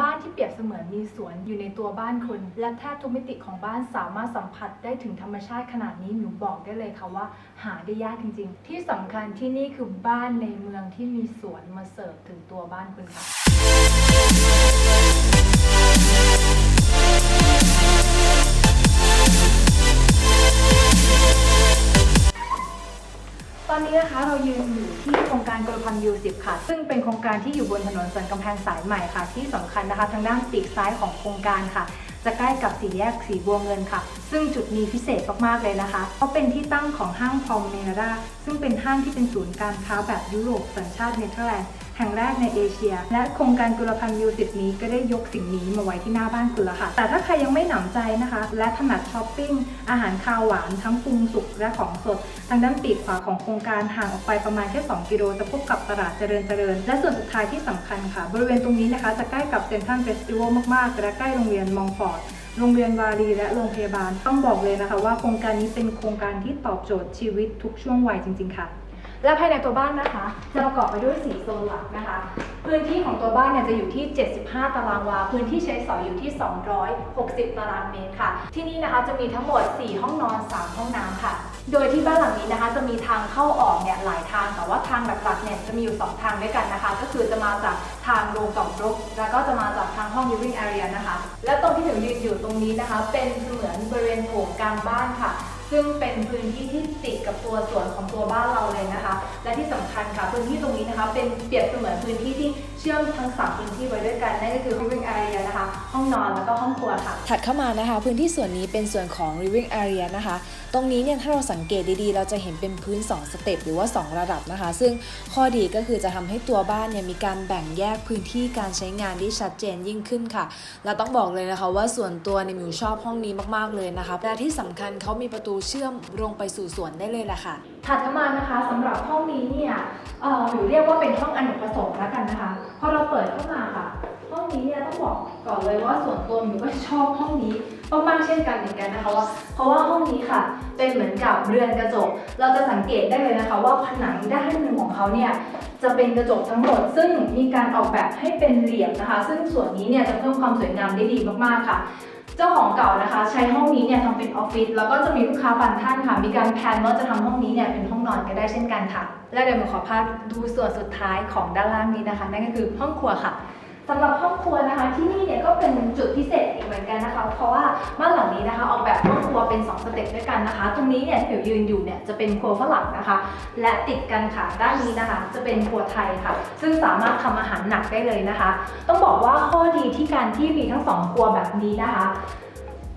บ้านที่เปรียบเสมือนมีสวนอยู่ในตัวบ้านคุณ และแทบทุกมิติของบ้านสามารถสัมผัสได้ถึงธรรมชาติขนาดนี้หนูบอกได้เลยค่ะว่า หาได้ยากจริง ๆ ที่สำคัญที่นี่คือบ้านในเมืองที่มีสวนมาเสิร์ฟถึงตัวบ้านคุณค่ะ อนนี้นะคะเรายืนอยู่ที่โครงการกรพันยูสิบค่ะ ซึ่งเป็นโครงการที่อยู่บนถนนสันกำแพงสายใหม่ค่ะ ที่สำคัญนะคะ ทางด้านปีกซ้ายของโครงการค่ะ จะใกล้กับสี่แยกสีบัวเงินค่ะ ซึ่งจุดนี้พิเศษมากๆเลยนะคะ เพราะเป็นที่ตั้งของห้างพอมเมราซึ่งเป็นห้างที่เป็นศูนย์การค้าแบบยุโรปสัญชาติเนเธอร์แลนด์แห่งแรกในเอเชีย และโครงการกุลพันธ์ยูสิบนี้ก็ได้ยกสิ่งนี้มาไว้ที่หน้าบ้านคุณแล้วค่ะ แต่ถ้าใครยังไม่หนำใจนะคะ และถนัดช้อปปิ้ง อาหารคาวหวานทั้งปรุงสุกและของสด ทางด้านปีกขวาของโครงการห่างออกไปประมาณแค่ 2 กิโลจะพบกับตลาดเจริญเจริญ และส่วนสุดท้ายที่สำคัญค่ะ บริเวณตรงนี้นะคะ จะใกล้กับเซ็นทรัลเฟสติวัลมากๆ และใกล้โรงเรียนมองฟอร์ด โรงเรียนวารีและโรงพยาบาลต้องบอกเลยนะคะ ว่าโครงการนี้เป็นโครงการที่ตอบโจทย์ชีวิตทุกช่วงวัยจริง ๆ ค่ะ และภายในตัวบ้านนะคะ จะประกอบไปด้วย 4 โซนหลักนะคะ พื้นที่ของตัวบ้านเนี่ยจะอยู่ที่ 75 ตารางวา พื้นที่ใช้สอยอยู่ที่ 260 ตารางเมตรค่ะ ที่นี่นะคะจะมีทั้งหมด 4 ห้องนอน 3 ห้องน้ำค่ะ โดยที่บ้านหลังนี้นะคะจะมีทางเข้าออกเนี่ยหลายทาง แต่ว่าทางหลักๆเนี่ยจะมีอยู่ 2 ทางด้วยกันนะคะ ก็คือจะมาจากทางโรงจอดรถแล้วก็จะมาจากทางห้อง living area นะคะ และตรงที่หนูยืนอยู่ตรงนี้นะคะ เป็นเสมือนบริเวณโถงกลางบ้านค่ะ ซึ่งเป็นพื้นที่ที่ติดกับตัวสวนของตัวบ้านเราเลยนะคะ และที่สำคัญค่ะพื้นที่ตรงนี้นะคะ เป็นเปรียบเสมือนพื้นที่ที่ ชื่อมทั้งสามพื้นที่ไว้ด้วยกันนั่นก็คือ living area นะคะห้องนอนแล้วก็ห้องครัวค่ะ ถัดเข้ามานะคะ พื้นที่ส่วนนี้เป็นส่วนของ living area นะคะ ตรงนี้เนี่ยถ้าเราสังเกตดีๆ เราจะเห็นเป็นพื้น 2 สเต็ปหรือว่า 2 ระดับนะคะ ซึ่งข้อดีก็คือจะทำให้ตัวบ้านเนี่ยมีการแบ่งแยกพื้นที่การใช้งานที่ชัดเจนยิ่งขึ้นค่ะและต้องบอกเลยนะคะว่าส่วนตัวเนี่ยมิวชอบห้องนี้มากๆเลยนะคะและที่สำคัญเขามีประตูเชื่อมลงไปสู่สวนได้เลยแหละค่ะ ถัดมานะคะสำหรับห้องนี้เนี่ยเอ่อหรือเรียกว่าเป็นห้องอเนกประสงค์แล้วกันนะคะพอเราเปิดเข้ามาค่ะ ห้องนี้เนี่ยต้องบอกก่อนเลยว่าส่วนตัวหนูก็ชอบห้องนี้มากๆเช่นกันเหมือนกันนะคะว่าเพราะว่าห้องนี้ค่ะ เป็นเหมือนกับเรือนกระจก เราจะสังเกตได้เลยนะคะ ว่าผนังด้านหนึ่งของเขาเนี่ยจะเป็นกระจกทั้งหมด ซึ่งมีการออกแบบให้เป็นเหลี่ยมนะคะ ซึ่งส่วนนี้เนี่ยจะเพิ่มความสวยงามได้ดีมากๆค่ะ เจ้าของเก่านะคะ ใช้ห้องนี้เนี่ยทำเป็นออฟฟิศแล้วก็จะมีลูกค้าบางท่านค่ะ มีการแพลนว่าจะทำห้องนี้เนี่ยเป็นห้องนอนก็ได้เช่นกันค่ะ และเดี๋ยวหนูขอพาดูส่วนสุดท้ายของด้านล่างนี้นะคะ นั่นก็คือห้องครัวค่ะ สำหรับห้องครัวนะคะที่นี่เนี่ยก็เป็นจุดพิเศษอีกเหมือนกันนะคะ เพราะว่าบ้านหลังนี้นะคะ ออกแบบห้องครัวเป็น 2 สเต็ปด้วยกันนะคะ ตรงนี้เนี่ยที่หนูยืนอยู่เนี่ยจะเป็นครัวฝรั่งนะคะ และติดกันค่ะด้านนี้นะคะ จะเป็นครัวไทยค่ะ ซึ่งสามารถทำอาหารหนักได้เลยนะคะ ต้องบอกว่าข้อดีที่การที่มีทั้งสองครัวแบบนี้นะคะ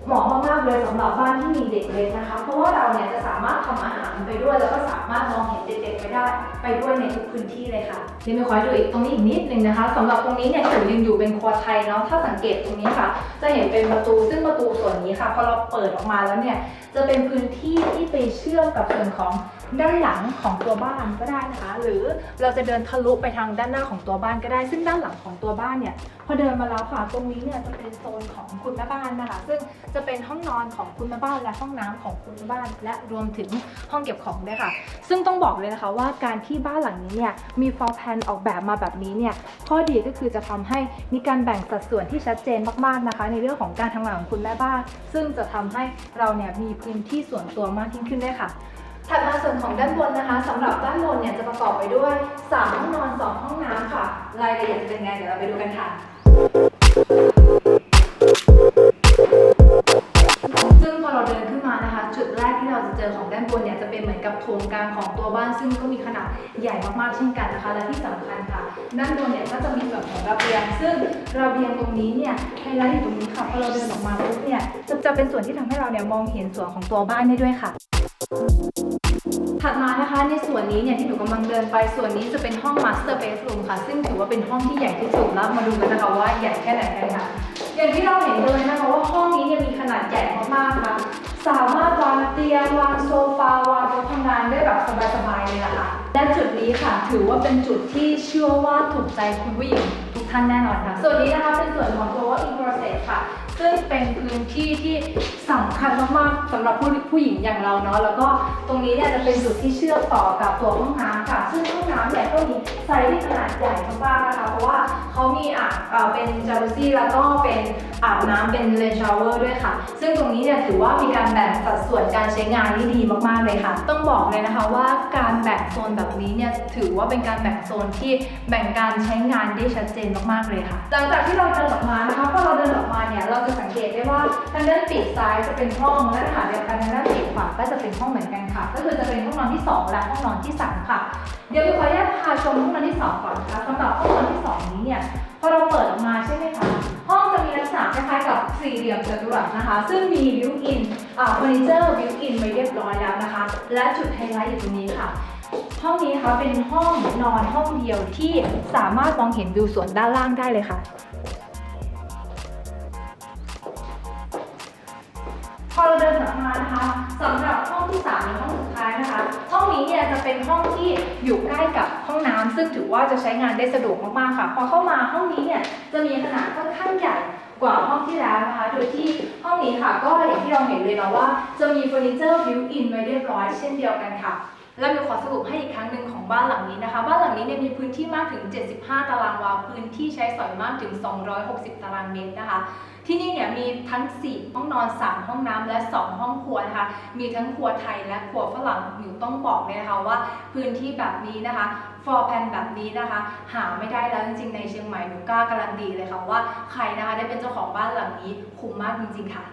เหมาะมากๆเลยสำหรับบ้านที่มีเด็กเล็กนะคะ เพราะว่าเราเนี่ยจะสามารถทำอาหารไปด้วย แล้วก็สามารถมองเห็นเด็กๆไปได้ ไปด้วยในทุกพื้นที่เลยค่ะเดี๋ยวมีขอให้ดูอีกตรงนี้อีกนิดนึงนะคะสำหรับตรงนี้เนี่ยถือยังอยู่เป็นครัวไทยเนาะถ้าสังเกตตรงนี้ค่ะ จะเห็นเป็นประตูซึ่งประตูส่วนนี้ค่ะพอเราเปิดออกมาแล้วเนี่ยจะเป็นพื้นที่ที่ไปเชื่อมกับส่วนของ ด้านหลังของตัวบ้านก็ได้นะคะ หรือเราจะเดินทะลุไปทางด้านหน้าของตัวบ้านก็ได้ ซึ่งด้านหลังของตัวบ้านเนี่ยพอเดินมาแล้วค่ะตรงนี้เนี่ยจะเป็นโซนของคุณแม่บ้านนะคะ ซึ่งจะเป็นห้องนอนของคุณแม่บ้านและห้องน้ำของคุณแม่บ้าน และรวมถึงห้องเก็บของด้วยค่ะ ซึ่งต้องบอกเลยนะคะว่าการที่บ้านหลังนี้เนี่ยมีฟอร์แพนออกแบบมาแบบนี้เนี่ยข้อดีก็คือจะทำให้มีการแบ่งสัดส่วนที่ชัดเจนมากๆนะคะ ในเรื่องของการทำงานของคุณแม่บ้าน ซึ่งจะทำให้เราเนี่ยมีพื้นที่ส่วนตัวมากยิ่งขึ้นด้วยค่ะ ถัดมาส่วนของด้านบนนะคะสำหรับด้านบนเนี่ยจะประกอบไปด้วย 3 ห้องนอน 2 ห้องน้ำค่ะ รายละเอียดจะเป็นไงเดี๋ยวเราไปดูกันค่ะซึ่งพอเราเดินขึ้นมานะคะ จุดแรกที่เราจะเจอของด้านบนเนี่ยจะเป็นเหมือนกับโถงกลางของตัวบ้าน ซึ่งก็มีขนาดใหญ่มากๆเช่นกันนะคะ และที่สำคัญค่ะ ด้านบนเนี่ยก็จะมีส่วนของระเบียง ซึ่งระเบียงตรงนี้เนี่ยไฮไลท์อยู่ตรงนี้ค่ะพอเราเดินออกมาปุ๊บเนี่ยจะเป็นส่วนที่ทำให้เราเนี่ยมองเห็นส่วนของตัวบ้านได้ด้วยค่ะ ถัดมานะคะในส่วนนี้เนี่ยที่หนูกำลังเดินไปส่วนนี้จะเป็นห้อง Master Bedroom ค่ะ ซึ่งถือว่าเป็นห้องที่ใหญ่ที่สุดแล้วมาดูกันนะคะว่าใหญ่แค่ไหนกันค่ะ อย่างที่เราเห็นเลยนะคะว่าห้องนี้เนี่ยมีขนาดใหญ่มากๆค่ะ สามารถวางเตียงวางโซฟาวางโต๊ะทำงานได้แบบสบายๆเลยนะค่ะ และจุดนี้ค่ะ ถือว่าเป็นจุดที่เชื่อว่าถูกใจคุณผู้หญิงทุกท่านแน่นอนค่ะ ส่วนนี้นะคะเป็นส่วนของตัว in process ค่ะ ซึ่งเป็นพื้นที่ที่สำคัญมากๆสำหรับผู้ผู้หญิงอย่างเราเนาะแล้วก็ตรงนี้เนี่ยจะเป็นจุดที่เชื่อมต่อกับตัวห้องน้ำค่ะ ซึ่งห้องน้ำเนี่ยก็มีไซส์ที่ขนาดใหญ่มากๆนะคะเพราะว่า เขามีอ่างเอ่อเป็นจ a ุซี่แล้วก็เป็นอาบน้ำเป็นเลนชาวเวอร์ด้วยค่ะ ซึ่งตรงนี้เนี่ยถือว่ามีการแบ่งสัดส่วนการใช้งานที่ดีมากๆเลยค่ะ ต้องบอกเลยนะคะว่าการแบ่งโซนแบบนี้เนี่ยถือว่าเป็นการแบ่งโซนที่แบ่งการใช้งานได้ชัดเจนมากๆเลยค่ะ หลังจากที่เราเดินออกมานะคะพอเราเดินออกมาเนี่ยเราจะสังเกตได้ว่าทางด้านปีกซ้ายจะเป็นห้องและขณะเดียวกันทางด้านปีกขวาก็จะเป็นห้องเหมือนกันค่ะ ก็คือจะเป็นห้องนอนที่สองและห้องนอนที่สามค่ะ เดี๋ยวไปขออนุญาตพาชมห้องนอนที่สองก่อนนะคะสำหรับห้องนอนที่สองนี้เนี่ยพอเราเปิดออกมาใช่ไหมคะ ห้องจะมีลักษณะคล้ายๆกับสี่เหลี่ยมจัตุรัสนะคะ ซึ่งมีบิวอินอ่าเฟอร์นิเจอร์บิวอินไว้เรียบร้อยแล้วนะคะ และจุดไฮไลท์อยู่ตรงนี้ค่ะห้องนี้นะคะเป็นห้องนอนห้องเดียวที่สามารถมองเห็นวิวสวนด้านล่างได้เลยค่ะ พอเราเดินออกมานะคะสำหรับห้องที่3และห้องสุดท้ายนะคะ ห้องนี้เนี่ยจะเป็นห้องที่อยู่ใกล้กับ ซึ่งถือว่าจะใช้งานได้สะดวกมากๆค่ะ พอเข้ามาห้องนี้เนี่ยจะมีขนาดค่อนข้างใหญ่กว่าห้องที่แล้วนะคะ โดยที่ห้องนี้ค่ะ ก็อย่างที่เราเห็นเลยเนาะว่าจะมีเฟอร์นิเจอร์บิวอินไว้เรียบร้อยเช่นเดียวกันค่ะ และมิวขอสรุปให้อีกครั้งหนึ่งของบ้านหลังนี้นะคะ บ้านหลังนี้เนี่ยมีพื้นที่มากถึง 75 ตารางวา พื้นที่ใช้สอยมากถึง 260 ตารางเมตรนะคะที่นี่เนี่ยมีทั้ง 4 ห้องนอน 3 ห้องน้ำและ 2 ห้องครัวนะคะ มีทั้งครัวไทยและครัวฝรั่งอยู่ต้องบอกเลยนะคะว่าพื้นที่แบบนี้นะคะ ฟอร์แพนแบบนี้นะคะ หาไม่ได้แล้วจริงๆในเชียงใหม่หนูกล้าการันตีเลยค่ะว่าใครนะคะได้เป็นเจ้าของบ้านหลังนี้คุ้มมากจริงๆค่ะ